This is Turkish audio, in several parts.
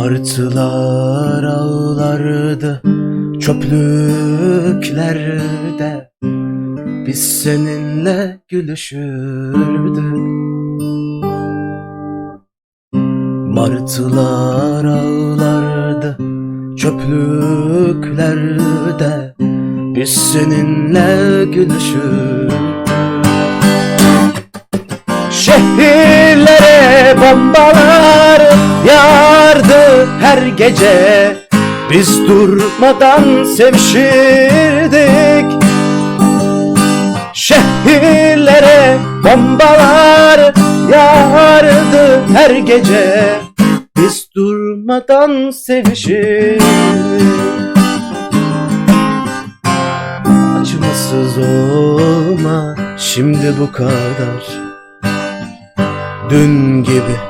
Martılar ağlardı çöplüklerde. Biz seninle gülüşürdük. Martılar ağlardı çöplüklerde. Biz seninle gülüşürdük. Şehirlere bombalar her gece. Biz durmadan sevişirdik. Şehirlere bombalar yağardı her gece. Biz durmadan sevişirdik. Acımasız olma şimdi bu kadar. Dün gibi,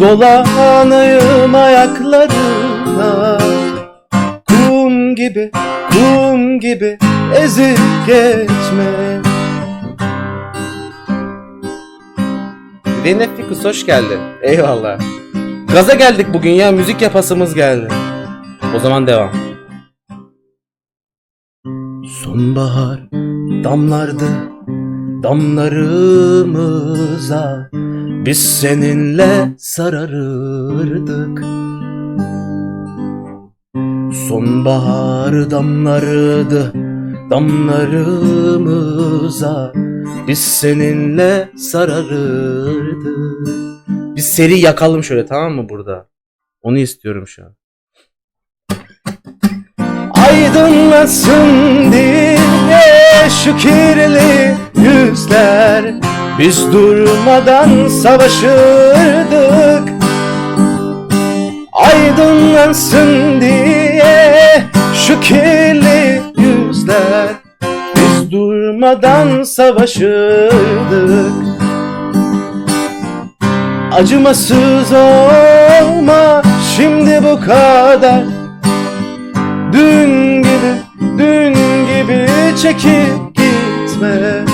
dolanayım ayaklarına Kum gibi, kum gibi ezip geçme Zeynep Fikus hoş geldin. Eyvallah. Gaza geldik bugün ya müzik yapasımız geldi. O zaman devam. Sonbahar damlardı damlarımıza Biz seninle sararırdık Sonbahar damlardı damlarımıza Biz seninle sararırdık Bir seri yakalım şöyle tamam mı burada? Onu istiyorum şu an. Aydınlatsın diye şu kirli Biz durmadan savaşırdık. Aydınlansın diye şu kirli yüzler. Biz durmadan savaşırdık. Acımasız olma şimdi bu kadar. Dün gibi, dün gibi çekip gitme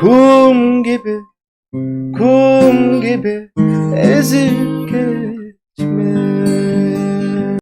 Kum gibi, kum gibi ezip geç.